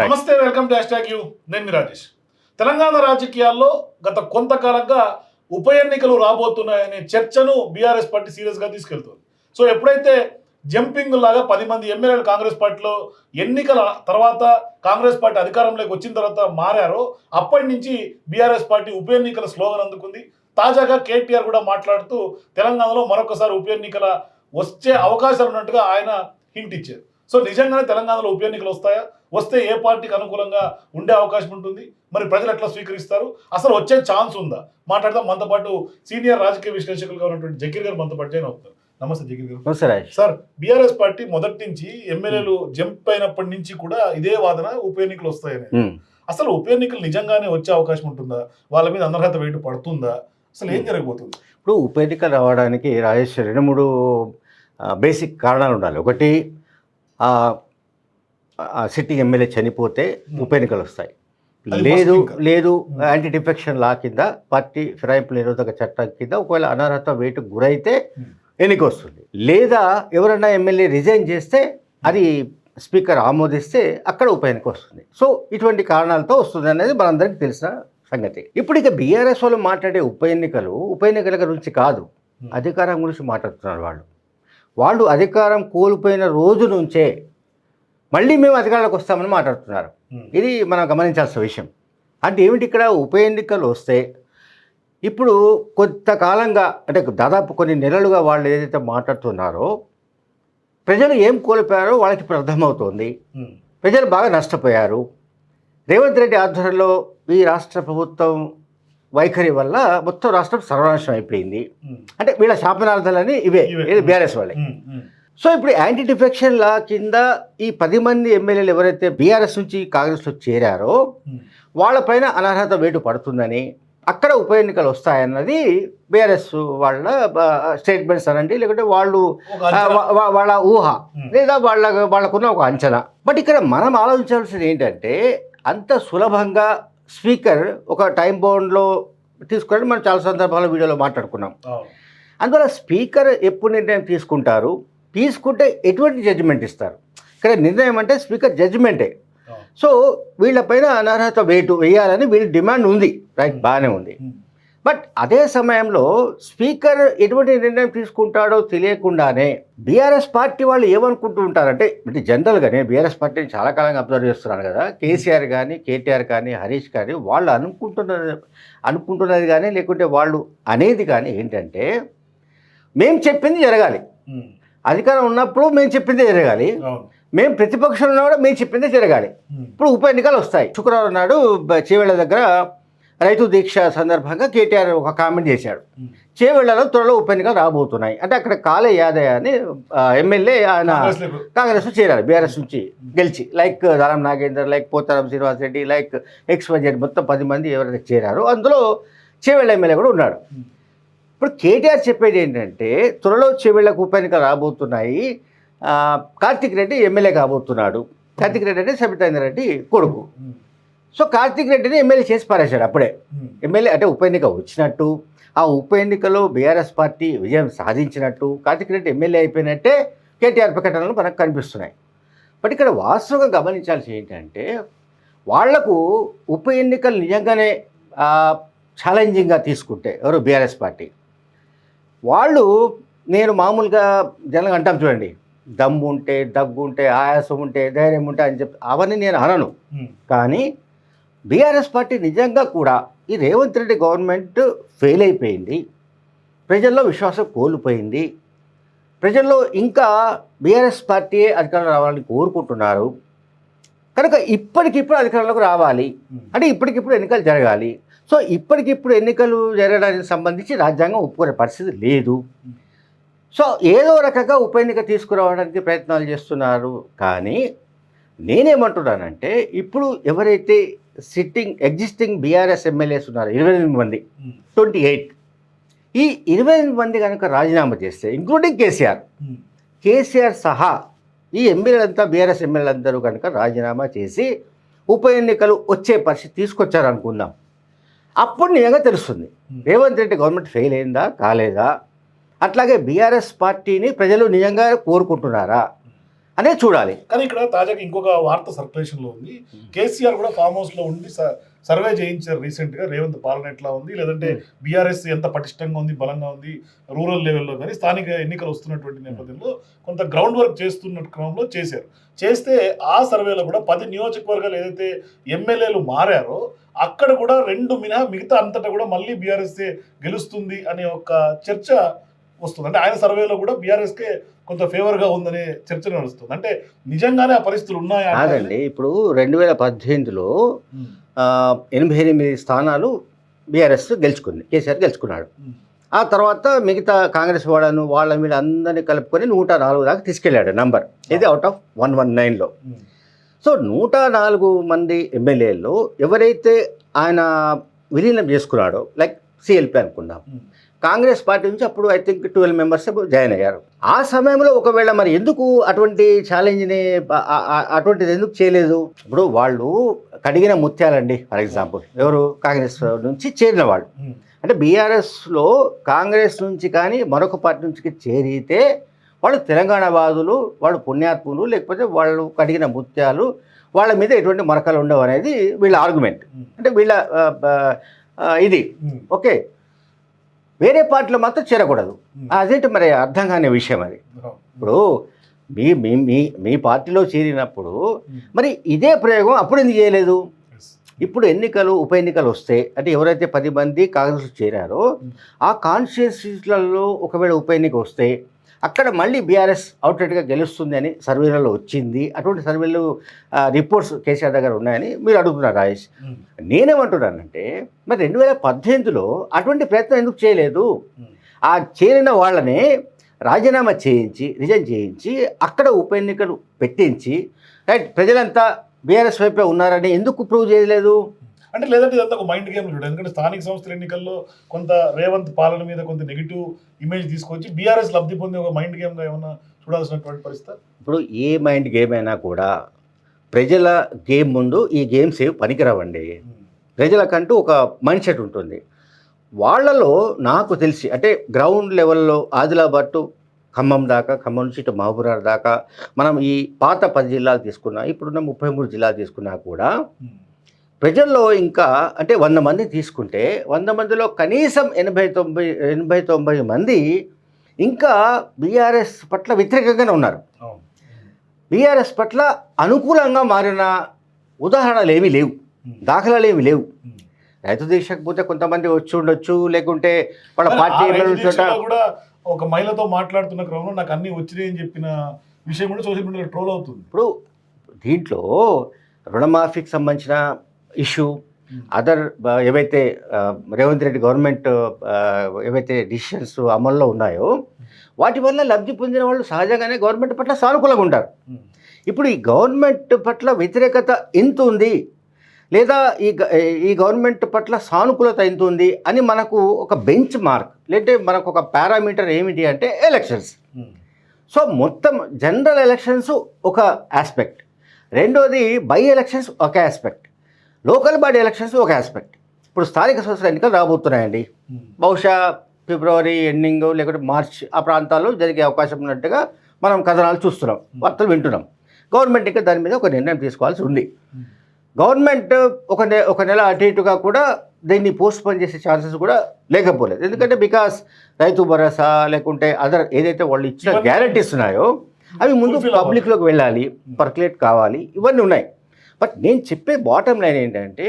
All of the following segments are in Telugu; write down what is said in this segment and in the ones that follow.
నమస్తే welcome to hash tag U. నేను మీ రాజేష్. తెలంగాణ రాజకీయాల్లో గత కొంతకాలంగా ఉప ఎన్నికలు రాబోతున్నాయనే చర్చను బీఆర్ఎస్ పార్టీ సీరియస్గా తీసుకెళ్తుంది. సో ఎప్పుడైతే జంపింగ్ లాగా పది మంది ఎమ్మెల్యేలు కాంగ్రెస్ పార్టీలో ఎన్నికల తర్వాత కాంగ్రెస్ పార్టీ అధికారంలోకి వచ్చిన తర్వాత మారారో అప్పటి నుంచి బీఆర్ఎస్ పార్టీ ఉప ఎన్నికల స్లోగన్ అందుకుంది. తాజాగా కేటీఆర్ కూడా మాట్లాడుతూ తెలంగాణలో మరొకసారి ఉప ఎన్నికల వచ్చే అవకాశాలు ఉన్నట్టుగా ఆయన హింట్ ఇచ్చారు. సో నిజంగానే తెలంగాణలో ఉప ఎన్నికలు వస్తాయా? వస్తే ఏ పార్టీకి అనుకూలంగా ఉండే అవకాశం ఉంటుంది. మరి ప్రజలు ఎట్లా స్వీకరిస్తారు? అసలు వచ్చే ఛాన్స్ ఉందా? మాట్లాడదాం. మనతో పాటు సీనియర్ రాజకీయ విశ్లేషకులుగా ఉన్నటువంటి జకీర్ గారు మనతో పాటు జాయిన్ అవుతారు నమస్తే జకీర్ గారు. సార్ బీఆర్ఎస్ పార్టీ మొదటి నుంచి ఎమ్మెల్యేలు జంప్ అయినప్పటి నుంచి కూడా ఇదే వాదన ఉప ఎన్నికలు వస్తాయని. అసలు ఉప ఎన్నికలు నిజంగానే వచ్చే అవకాశం ఉంటుందా? వాళ్ళ మీద అనర్హత వేటు పడుతుందా? అసలు ఏం జరగబోతుంది? ఇప్పుడు ఉప ఎన్నిక రావడానికి రాజేష్ రెండు మూడు బేసిక్ కారణాలు ఉండాలి. ఒకటి సిట్టింగ్ ఎమ్మెల్యే చనిపోతే ఉప ఎన్నికలు వస్తాయి లేదు. లేదు Hmm. యాంటీ డిఫెక్షన్ లా కింద పార్టీ ఫిరాయింపు నిరోధక చట్టం కింద ఒకవేళ అనర్హత వేటు గురైతే Hmm. ఎన్నిక వస్తుంది లేదా ఎవరైనా ఎమ్మెల్యే రిజైన్ చేస్తే అది స్పీకర్ ఆమోదిస్తే అక్కడ ఉప ఎన్నిక వస్తుంది సో ఇటువంటి కారణాలతో వస్తుంది అనేది మనందరికీ తెలిసిన సంగతి ఇప్పుడు ఇక బీఆర్ఎస్ వాళ్ళు మాట్లాడే ఉప ఎన్నికలు ఉప ఎన్నికల గురించి కాదు Hmm. అధికారం గురించి మాట్లాడుతున్నారు వాళ్ళు వాళ్ళు అధికారం కోల్పోయిన రోజు నుంచే మళ్ళీ మేము అధికారంలోకి వస్తామని మాట్లాడుతున్నారు. ఇది మనం గమనించాల్సిన విషయం అంటే ఏమిటి ఇక్కడ ఉప ఎన్నికలు వస్తే ఇప్పుడు కొంతకాలంగా అంటే దాదాపు కొన్ని నెలలుగా వాళ్ళు ఏదైతే మాట్లాడుతున్నారో ప్రజలు ఏం కోల్పోయారో వాళ్ళకి ఇప్పుడు అర్థమవుతోంది ఉమ్. ప్రజలు బాగా నష్టపోయారు రేవంత్ రెడ్డి ఆధ్వర్యంలో ఈ రాష్ట్ర ప్రభుత్వం వైఖరి వల్ల మొత్తం రాష్ట్రం సర్వనాశనం అయిపోయింది. అంటే వీళ్ళ శాపనార్థాలని ఇవే. ఇది బీఆర్ఎస్ వాళ్ళే. సో ఇప్పుడు యాంటీ డిఫెక్షన్ లా కింద ఈ పది మంది ఎమ్మెల్యేలు ఎవరైతే బీఆర్ఎస్ నుంచి కాంగ్రెస్లో చేరారో. వాళ్ళపైన అనర్హత వేటు పడుతుందని అక్కడ ఉప ఎన్నికలు వస్తాయన్నది బీఆర్ఎస్ వాళ్ళ స్టేట్మెంట్స్ అనండి. లేకుంటే వాళ్ళు వాళ్ళ ఊహ. లేదా వాళ్ళ వాళ్ళకున్న ఒక అంచనా. బట్ ఇక్కడ మనం ఆలోచించాల్సింది ఏంటంటే అంత సులభంగా స్పీకర్ ఒక టైం బౌండ్లో తీసుకుని మనం చాలా సందర్భాల్లో వీడియోలో మాట్లాడుకున్నాం. అందువల్ల స్పీకర్ ఎప్పుడు నిర్ణయం తీసుకుంటారు? తీసుకుంటే ఎటువంటి జడ్జిమెంట్ ఇస్తారు? ఇక్కడ నిర్ణయం అంటే స్పీకర్ జడ్జిమెంటే. సో వీళ్ళపైన అనర్హత వేటు వేయాలని వీళ్ళ డిమాండ్ ఉంది. రైట్ బాగానే ఉంది. బట్ అదే సమయంలో స్పీకర్ ఎటువంటి నిర్ణయం తీసుకుంటాడో తెలియకుండానే బీఆర్ఎస్ పార్టీ వాళ్ళు ఏమనుకుంటూ ఉంటారంటే అంటే జనరల్గా నేను బీఆర్ఎస్ పార్టీని చాలా కాలంగా అబ్జర్వ్ చేస్తున్నాను కదా. కేసీఆర్ కానీ కేటీఆర్ కానీ హరీష్ కానీ వాళ్ళు అనుకుంటున్నది అనుకుంటున్నది కానీ లేకుంటే వాళ్ళు అనేది కానీ ఏంటంటే మేము చెప్పింది జరగాలి. అధికారం ఉన్నప్పుడు మేము చెప్పిందే జరగాలి. మేము ప్రతిపక్షంలో కూడా మేము చెప్పిందే జరగాలి. ఇప్పుడు ఉప ఎన్నికలు వస్తాయి శుక్రవారం నాడు చేవెళ్ళ దగ్గర రైతు దీక్ష సందర్భంగా కేటీఆర్ ఒక కామెంట్ చేశాడు. చేవెళ్ళలో త్వరలో ఉప ఎన్నికలు రాబోతున్నాయి అంటే అక్కడ కాలే యాదయ్య అని ఎమ్మెల్యే ఆయన కాంగ్రెస్ చేరారు బీఆర్ఎస్ నుంచి గెలిచి like Danam Nagender like Potharam Srinivas Reddy like ex budget మొత్తం పది మంది ఎవరైతే చేరారో అందులో చేవెళ్ళ ఎమ్మెల్యే కూడా ఉన్నాడు. ఇప్పుడు కేటీఆర్ చెప్పేది ఏంటంటే త్వరలో చెవిళ్ళకు ఉప ఎన్నికలు రాబోతున్నాయి. కార్తీక్ కార్తిక్ రెడ్డి ఎమ్మెల్యే కాబోతున్నాడు. కార్తిక్ రెడ్డి అంటే సబితాందర్ రెడ్డి కొడుకు. సో కార్తిక్ రెడ్డిని ఎమ్మెల్యే చేసి పారేశాడు అప్పుడే. ఎమ్మెల్యే అంటే ఉప ఎన్నిక వచ్చినట్టు ఆ ఉప ఎన్నికలో బీఆర్ఎస్ పార్టీ విజయం సాధించినట్టు కార్తిక్ రెడ్డి ఎమ్మెల్యే అయిపోయినట్టే కేటీఆర్ ప్రకటనలు మనకు కనిపిస్తున్నాయి. బట్ ఇక్కడ వాస్తవంగా గమనించాల్సి ఏంటంటే వాళ్ళకు ఉప ఎన్నికలు నిజంగానే ఛాలెంజింగ్గా తీసుకుంటే ఎవరు? BRS party. వాళ్ళు నేను మామూలుగా జనంగా అంటాం చూడండి దమ్ము ఉంటే దగ్గు ఉంటే ఆయాసం ఉంటే ధైర్యం ఉంటే అని చెప్పి అవన్నీ నేను అనను. కానీ బీఆర్ఎస్ పార్టీ నిజంగా కూడా ఈ రేవంత్ రెడ్డి గవర్నమెంట్ ఫెయిల్ అయిపోయింది. ప్రజల్లో విశ్వాసం కోల్పోయింది. ప్రజల్లో ఇంకా బీఆర్ఎస్ పార్టీ అధికారంలో రావాలని కోరుకుంటున్నారు. కనుక ఇప్పటికిప్పుడు అధికారంలోకి రావాలి. అంటే ఇప్పటికిప్పుడు ఎన్నికలు జరగాలి. సో ఇప్పటికిప్పుడు ఎన్నికలు జరగడానికి సంబంధించి రాజ్యాంగం ఒప్పుకునే పరిస్థితి లేదు సో ఏదో రకంగా ఉప ఎన్నిక తీసుకురావడానికి ప్రయత్నాలు చేస్తున్నారు కానీ నేనేమంటున్నానంటే ఇప్పుడు ఎవరైతే సిట్టింగ్ ఎగ్జిస్టింగ్ బీఆర్ఎస్ ఎమ్మెల్యేస్ ఉన్నారో ఇరవై ఎనిమిది మంది. ట్వంటీ ఎయిట్ ఈ ఇరవై ఎనిమిది మంది కనుక రాజీనామా చేస్తే ఇంక్లూడింగ్ కేసీఆర్. కేసీఆర్ సహా ఈ ఎమ్మెల్యేలంతా బీఆర్ఎస్ ఎమ్మెల్యేలందరూ కనుక రాజీనామా చేసి ఉప ఎన్నికలు వచ్చే పరిస్థితి తీసుకొచ్చారనుకుందాం అప్పుడు నిజంగా తెలుస్తుంది. రేవంత్ రెడ్డి గవర్నమెంట్ ఫెయిల్ అయిందా? కాలేదా? అట్లాగే బీఆర్ఎస్ పార్టీని ప్రజలు నిజంగా కోరుకుంటున్నారా? అనేది చూడాలి. కానీ ఇక్కడ తాజాగా ఇంకొక వార్త సర్క్యులేషన్లో ఉంది. కేసీఆర్ కూడా ఫామ్ హౌస్లో ఉండి స- సర్వే చేయించారు రీసెంట్గా రేవంత్ పాలన ఎట్లా ఉంది? లేదంటే బీఆర్ఎస్ ఎంత పటిష్టంగా ఉంది బలంగా ఉంది రూరల్ లెవెల్లో కానీ స్థానిక ఎన్నికలు వస్తున్నటువంటి నేపథ్యంలో కొంత గ్రౌండ్ వర్క్ చేస్తున్న క్రమంలో చేశారు. చేస్తే ఆ సర్వేలో కూడా పది నియోజకవర్గాలు ఏదైతే ఎమ్మెల్యేలు మారారో అక్కడ కూడా రెండు మినహా మిగతా అంతటా కూడా మళ్ళీ బీఆర్ఎస్ గెలుస్తుంది అనే ఒక చర్చ వస్తుంది. అంటే ఆయన సర్వేలో కూడా బీఆర్ఎస్ కే కొంత ఫేవర్గా ఉందనే చర్చ నడుస్తుంది. అంటే నిజంగానే ఆ పరిస్థితులు ఉన్నాయా కాదండి. ఇప్పుడు రెండు వేల పద్దెనిమిదిలో ఎనభై ఎనిమిది స్థానాలు బీఆర్ఎస్ గెలుచుకుంది కేసీఆర్ గెలుచుకున్నాడు. ఆ తర్వాత మిగతా కాంగ్రెస్ వాళ్ళను వాళ్ళ మీద అందరినీ కలుపుకొని నూట నాలుగు దాకా తీసుకెళ్ళాడు నంబర్. ఇది అవుట్ ఆఫ్ వన్ వన్ నైన్లో సో నూట నాలుగు మంది ఎమ్మెల్యేలు ఎవరైతే ఆయన విలీనం చేసుకున్నాడో లైక్ సిఎల్పి అనుకుందాం. కాంగ్రెస్ పార్టీ నుంచి అప్పుడు I think twelve members join అయ్యారు. ఆ సమయంలో ఒకవేళ మరి ఎందుకు అటువంటి ఛాలెంజ్ని అటువంటిది ఎందుకు చేయలేదు? ఇప్పుడు వాళ్ళు కడిగిన ముత్యాలండి ఫర్ ఎగ్జాంపుల్ ఎవరు? కాంగ్రెస్ నుంచి చేరిన వాళ్ళు. ఉమ్, అంటే బీఆర్ఎస్లో కాంగ్రెస్ నుంచి కానీ మరొక పార్టీ నుంచి చేరితే వాళ్ళు తెలంగాణ వాదులు వాళ్ళు పుణ్యాత్ములు లేకపోతే వాళ్ళు కడిగిన ముత్యాలు వాళ్ళ మీద ఎటువంటి మరకలు ఉండవు అనేది వీళ్ళ ఆర్గ్యుమెంట్ ఉమ్, అంటే వీళ్ళ ఇది. ఓకే వేరే పార్టీలో మాత్రం చేరకూడదు. అదేంటి మరి అర్థం కాని విషయం అది. ఇప్పుడు మీ మీ మీ మీ పార్టీలో చేరినప్పుడు మరి ఇదే ప్రయోగం అప్పుడు ఎందుకు చేయలేదు. ఇప్పుడు ఎన్నికలు ఉప ఎన్నికలు వస్తే అంటే ఎవరైతే పది మంది కాంగ్రెస్ చేరారో ఆ కాన్స్టిట్యూన్సీలలో ఒకవేళ ఉప ఎన్నిక వస్తే అక్కడ మళ్ళీ బీఆర్ఎస్ అవుట్లెట్గా గెలుస్తుంది అని సర్వేలలో వచ్చింది. అటువంటి సర్వేలు రిపోర్ట్స్ కేసీఆర్ దగ్గర ఉన్నాయని మీరు అడుగుతున్నారు రాజేష్. నేనేమంటున్నానంటే మరి రెండు వేల పద్దెనిమిదిలో అటువంటి ప్రయత్నం ఎందుకు చేయలేదు? ఆ చేరిన వాళ్ళనే రాజీనామా చేయించి రిజైన్ చేయించి అక్కడ ఉప ఎన్నికలు పెట్టించి రైట్ ప్రజలంతా బీఆర్ఎస్ వైపే ఉన్నారని ఎందుకు ప్రూవ్ చేయలేదు? అంటే లేదంటే ఇదంతా ఒక మైండ్ గేమ్ చూడండి ఎందుకంటే స్థానిక సంస్థల ఎన్నికల్లో కొంత రేవంత్ పాలన మీద కొంత నెగిటివ్ ఇమేజ్ తీసుకొచ్చి బీఆర్ఎస్ లబ్ధి పొందే ఒక మైండ్ గేమ్గా ఏమన్నా చూడాల్సినటువంటి పరిస్థితి? ఇప్పుడు ఏ మైండ్ గేమ్ అయినా కూడా ప్రజల గేమ్ ముందు ఈ గేమ్స్ ఏవి పనికిరావండి. ప్రజలకంటూ ఒక మైండ్ సెట్ ఉంటుంది. వాళ్ళలో నాకు తెలిసి అంటే గ్రౌండ్ లెవెల్లో ఆదిలాబాద్ టు ఖమ్మం దాకా ఖమ్మం నుంచి ఇటు మహబూబ్నగర్ దాకా మనం ఈ పాత పది జిల్లాలు తీసుకున్నా ఇప్పుడున్న ముప్పై మూడు జిల్లాలు తీసుకున్నా కూడా ప్రజల్లో ఇంకా అంటే వంద మంది తీసుకుంటే వంద మందిలో కనీసం ఎనభై తొంభై ఎనభై తొంభై మంది ఇంకా బీఆర్ఎస్ పట్ల వ్యతిరేకంగానే ఉన్నారు. బీఆర్ఎస్ పట్ల అనుకూలంగా మారిన ఉదాహరణలు ఏమీ లేవు. దాఖలాలు ఏమీ లేవు. రైతు దీక్షకు పోతే కొంతమంది వచ్చి ఉండొచ్చు లేకుంటే వాళ్ళ పార్టీ కూడా ఒక మహిళతో మాట్లాడుతున్న క్రమంలో నాకు అన్ని వచ్చినాయి అని చెప్పిన విషయం కూడా సోషల్ మీడియాలో ట్రోల్ అవుతుంది. ఇప్పుడు దీంట్లో రుణమాఫీకి సంబంధించిన ఇష్యూ అదర్ ఏవైతే రేవంత్ రెడ్డి గవర్నమెంట్ ఏవైతే డిసిషన్స్ అమల్లో ఉన్నాయో వాటి వల్ల లబ్ధి పొందిన వాళ్ళు సహజంగానే గవర్నమెంట్ పట్ల సానుకూలంగా ఉంటారు. ఇప్పుడు ఈ గవర్నమెంట్ పట్ల వ్యతిరేకత ఎంత ఉంది? లేదా ఈ గ- ఈ గవర్నమెంట్ పట్ల సానుకూలత ఎంత ఉంది అని మనకు ఒక బెంచ్ మార్క్ లేదంటే మనకు ఒక పారామీటర్ ఏమిటి అంటే ఎలక్షన్స్. సో మొత్తం జనరల్ ఎలక్షన్స్ ఒక ఆస్పెక్ట్. రెండోది బై ఎలక్షన్స్ ఒక ఆస్పెక్ట్. లోకల్ బాడీ ఎలక్షన్స్ ఒక ఆస్పెక్ట్ ఇప్పుడు స్థానిక సంస్థల ఎన్నికలు రాబోతున్నాయండి. ఉమ్. బహుశా ఫిబ్రవరి ఎండింగ్ లేకుంటే మార్చ్ ఆ ప్రాంతాల్లో జరిగే అవకాశం ఉన్నట్టుగా మనం కథనాలు చూస్తున్నాం. వార్తలు వింటున్నాం. గవర్నమెంట్ ఇంకా దాని మీద ఒక నిర్ణయం తీసుకోవాల్సి ఉంది. ఉమ్. గవర్నమెంట్ ఒక నె ఒక నెల అటు ఇటుగా కూడా దీన్ని పోస్ట్ పోన్ చేసే ఛాన్సెస్ కూడా లేకపోలేదు. ఎందుకంటే బికాస్ రైతు భరోసా లేకుంటే అదర్ ఏదైతే వాళ్ళు ఇచ్చిన గ్యారంటీస్ ఉన్నాయో అవి ముందు. పబ్లిక్లోకి వెళ్ళాలి పర్కులేట్ కావాలి ఇవన్నీ ఉన్నాయి. బట్ నేను చెప్పే బాటమ్ లైన్ ఏంటంటే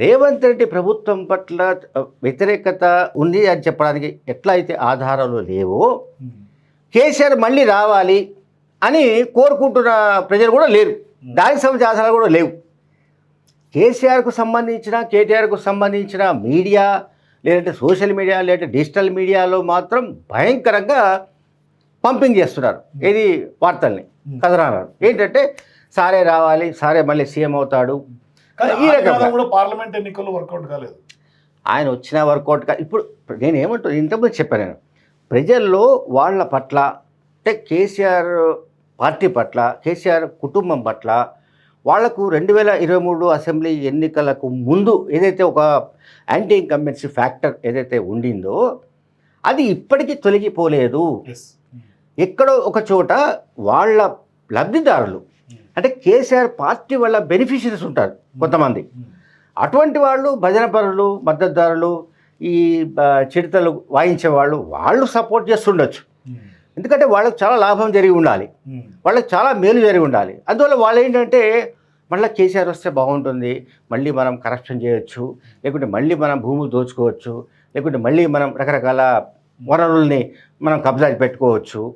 రేవంత్ రెడ్డి ప్రభుత్వం పట్ల వ్యతిరేకత ఉంది అని చెప్పడానికి ఎట్లా అయితే ఆధారాలు లేవో. కేసీఆర్ మళ్ళీ రావాలి అని కోరుకుంటున్న ప్రజలు కూడా లేరు. దానికి సంబంధించిన ఆధారాలు కూడా లేవు. కేసీఆర్కు సంబంధించిన కేటీఆర్కు సంబంధించిన మీడియా లేదంటే సోషల్ మీడియా లేదంటే డిజిటల్ మీడియాలో మాత్రం భయంకరంగా పంపింగ్ చేస్తున్నారు. ఏది వార్తల్ని కథనాలను. ఏంటంటే సారే రావాలి సారే మళ్ళీ సీఎం అవుతాడు. కానీ ఈ రకంగా. కూడా పార్లమెంట్ ఎన్నికల్లో వర్కౌట్ కాలేదు. ఆయన వచ్చిన వర్కౌట్ కా ఇప్పుడు నేను ఏమంటాను ఇంతకుముందు చెప్పాను నేను ప్రజల్లో వాళ్ళ పట్ల అంటే కేసీఆర్ పార్టీ పట్ల కేసీఆర్ కుటుంబం పట్ల వాళ్ళకు రెండు వేల ఇరవై మూడు అసెంబ్లీ ఎన్నికలకు ముందు ఏదైతే ఒక యాంటీ ఇన్కంబెన్సీ ఫ్యాక్టర్ ఏదైతే ఉండిందో అది ఇప్పటికీ తొలగిపోలేదు. ఎక్కడో ఒక చోట వాళ్ళ లబ్ధిదారులు అంటే కేసీఆర్ పార్టీ వల్ల బెనిఫిషరీస్ ఉంటారు కొంతమంది. అటువంటి వాళ్ళు భజన పరులు మద్దతుదారులు ఈ చిడతలు వాయించే వాళ్ళు వాళ్ళు సపోర్ట్ చేస్తుండొచ్చు. ఎందుకంటే వాళ్ళకి చాలా లాభం జరిగి ఉండాలి. వాళ్ళకి చాలా మేలు జరిగి ఉండాలి. అందువల్ల వాళ్ళు ఏంటంటే మళ్ళీ కేసీఆర్ వస్తే బాగుంటుంది. మళ్ళీ మనం కరప్షన్ చేయొచ్చు. లేకుంటే మళ్ళీ మనం భూములు దోచుకోవచ్చు. లేకుంటే మళ్ళీ మనం రకరకాల వనరుల్ని మనం కబ్జా పెట్టుకోవచ్చు.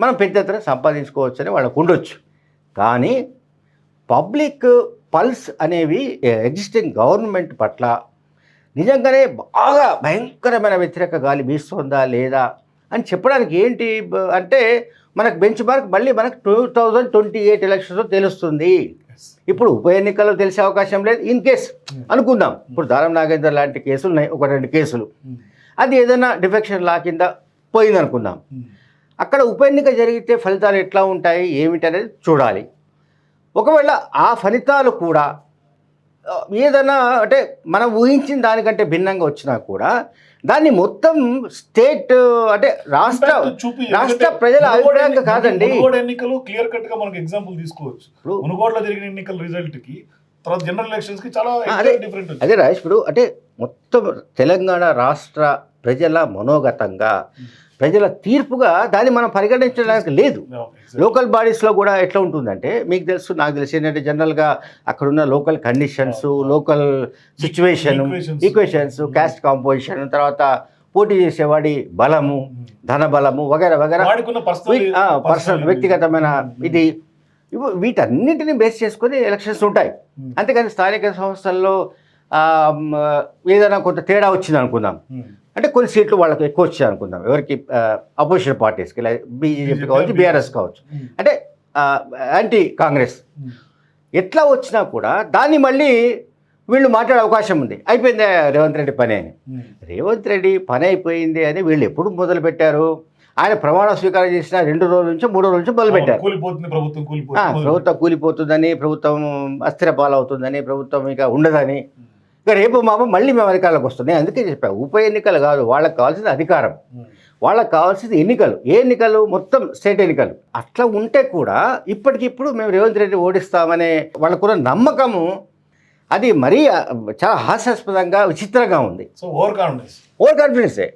మనం పెద్ద సంపాదించుకోవచ్చు అని వాళ్ళకు ఉండొచ్చు. కానీ పబ్లిక్ పల్స్ అనేవి ఎగ్జిస్టింగ్ గవర్నమెంట్ పట్ల నిజంగానే బాగా భయంకరమైన వ్యతిరేక గాలి వీస్తుందా లేదా అని చెప్పడానికి ఏంటి అంటే మనకు బెంచ్ మార్క్ మళ్ళీ మనకు టూ థౌజండ్ ట్వంటీ ఎయిట్ ఎలక్షన్స్లో తెలుస్తుంది ఇప్పుడు ఉప ఎన్నికల్లో తెలిసే అవకాశం లేదు. ఇన్ కేస్ అనుకుందాం. ఇప్పుడు దారం నాగేందర్ లాంటి కేసులు ఉన్నాయి ఒక రెండు కేసులు. అది ఏదైనా డిఫెక్షన్ లా కింద పోయింది అనుకుందాం అక్కడ ఉప ఎన్నిక జరిగితే ఫలితాలు ఎట్లా ఉంటాయి ఏమిటి అనేది చూడాలి. ఒకవేళ ఆ ఫలితాలు కూడా ఏదైనా అంటే మనం ఊహించిన దానికంటే భిన్నంగా వచ్చినా కూడా దాన్ని మొత్తం స్టేట్ అంటే రాష్ట్ర రాష్ట్ర ప్రజల అభిప్రాయంగా కాదండి. ఎన్నికలు క్లియర్ కట్గా మనకు ఎగ్జాంపుల్ తీసుకోవచ్చు. మునుగోడులో జరిగిన ఎన్నికల రిజల్ట్కి తర్వాత జనరల్ ఎలక్షన్స్కి చాలా అదే. డిఫరెంట్ అదే రాజేష్ ఇప్పుడు అంటే మొత్తం తెలంగాణ రాష్ట్ర ప్రజల మనోగతంగా ప్రజల తీర్పుగా దాన్ని మనం పరిగణించడానికి లేదు. లోకల్ బాడీస్లో కూడా ఎట్లా ఉంటుందంటే మీకు తెలుసు నాకు తెలిసి ఏంటంటే జనరల్గా అక్కడున్న local conditions local situation. Equations caste composition తర్వాత పోటీ చేసేవాడి బలము ధన బలము వగేరా వగేరా. పర్సనల్ వ్యక్తిగతమైన ఇది. ఇవి వీటన్నిటిని బేస్ చేసుకొని ఎలక్షన్స్ ఉంటాయి. అంతేకాని స్థానిక సంస్థల్లో ఏదైనా కొంత తేడా వచ్చింది అనుకుందాం అంటే కొన్ని సీట్లు వాళ్ళకి ఎక్కువ వచ్చాయి అనుకుందాం ఎవరికి అపోజిషన్ పార్టీస్కి బీజేపీ కావచ్చు బీఆర్ఎస్ కావచ్చు. అంటే యాంటీ కాంగ్రెస్. ఎట్లా వచ్చినా కూడా దాన్ని మళ్ళీ వీళ్ళు మాట్లాడే అవకాశం ఉంది. అయిపోయింది రేవంత్ రెడ్డి పని అని. రేవంత్ రెడ్డి పని అయిపోయింది అని వీళ్ళు ఎప్పుడు మొదలు పెట్టారు? ఆయన ప్రమాణ స్వీకారం చేసిన రెండు రోజుల నుంచి మూడు రోజుల నుంచి మొదలు పెట్టారు. కూలిపోతుంది ప్రభుత్వం ఆ, కూలిపోతుంది ప్రభుత్వం కూలిపోతుందని ప్రభుత్వం అస్థిర పాలవుతుందని ప్రభుత్వం ఇక ఉండదని. రేపు మామ మళ్ళీ మేము అధికారంలోకి వస్తున్నాయి అందుకే చెప్పా ఉప ఎన్నికలు కాదు వాళ్ళకి కావాల్సింది అధికారం. వాళ్ళకి కావాల్సింది ఎన్నికలు. ఏ ఎన్నికలు? మొత్తం స్టేట్ ఎన్నికలు. అట్లా ఉంటే కూడా ఇప్పటికిప్పుడు మేము రేవంత్ రెడ్డి ఓడిస్తామనే వాళ్ళకున్న నమ్మకము అది మరీ చాలా హాస్యాస్పదంగా విచిత్రంగా ఉంది. సో ఓవర్ కాన్ఫిడెన్స్ ఓవర్ కాన్ఫిడెన్సే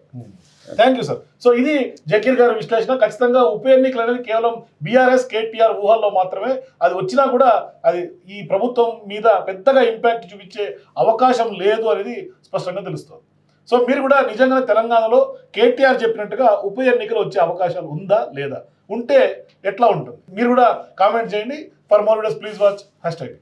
థ్యాంక్ యూ సార్ సో ఇది జకీర్ గారి విశ్లేషణ. ఖచ్చితంగా ఉప ఎన్నికలు అనేది కేవలం బీఆర్ఎస్ కేటీఆర్ ఊహల్లో మాత్రమే. అది వచ్చినా కూడా అది ఈ ప్రభుత్వం మీద పెద్దగా ఇంపాక్ట్ చూపించే అవకాశం లేదు అనేది స్పష్టంగా తెలుస్తుంది. సో మీరు కూడా నిజంగానే తెలంగాణలో కేటీఆర్ చెప్పినట్టుగా ఉప ఎన్నికలు వచ్చే అవకాశాలు ఉందా లేదా? ఉంటే ఎట్లా ఉంటుంది? మీరు కూడా కామెంట్ చేయండి. For more videos please watch hash tag